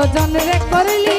কতজন রে করলি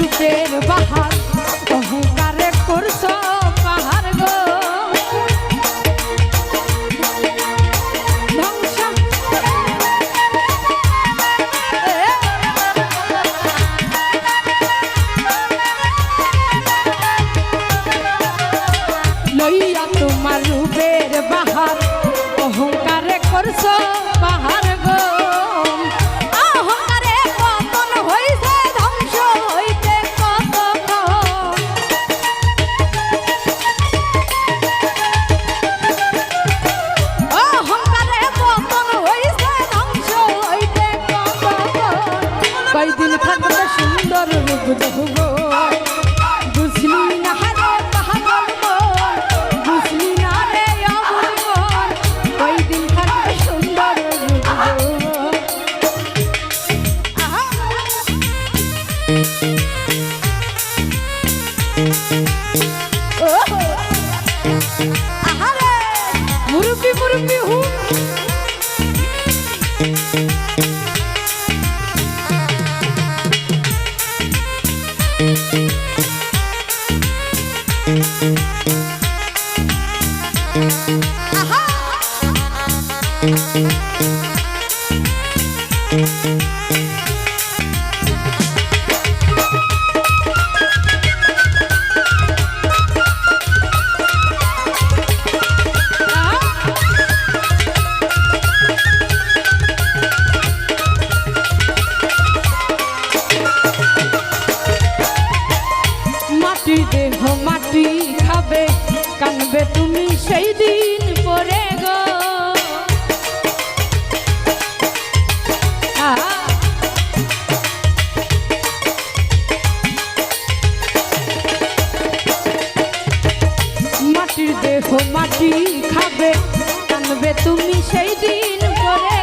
রূপে মাটি দেহ মাটি খাবে, কানবে তুমি সেই দিন পরে গো। মাটির দেহ মাটি খাবে, কানবে তুমি সেই দিন পরে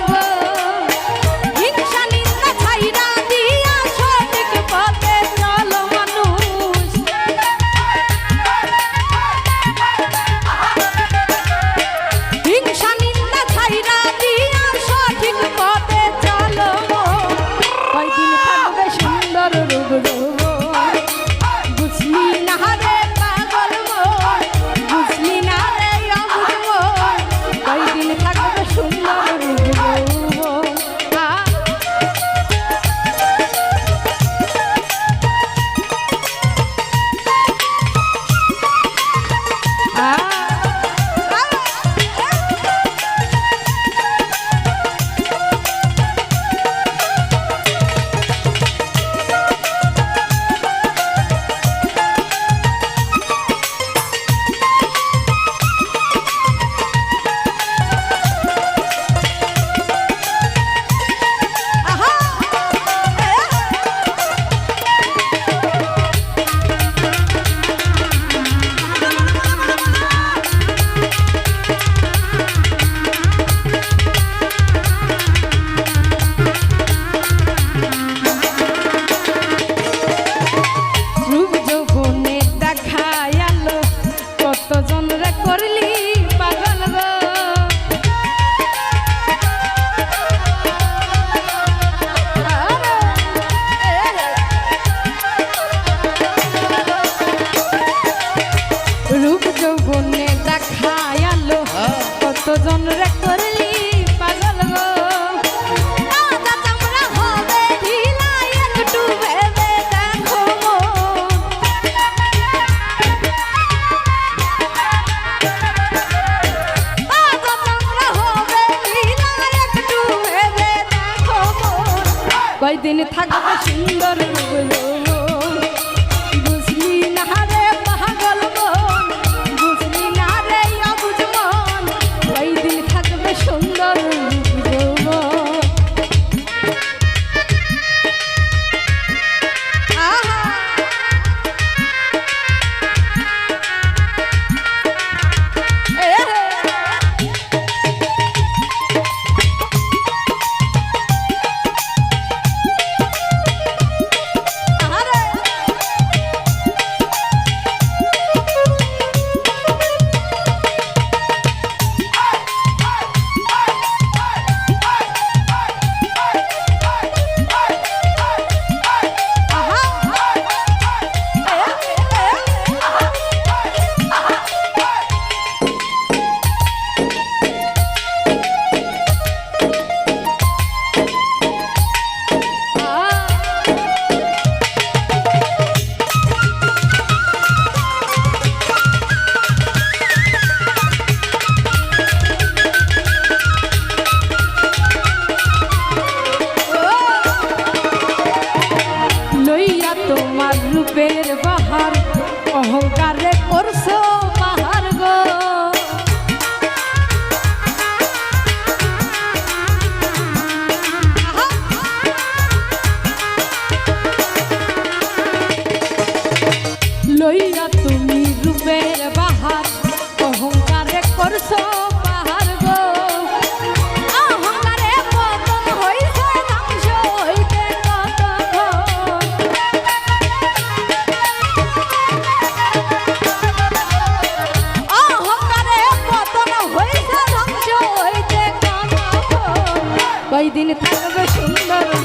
força. no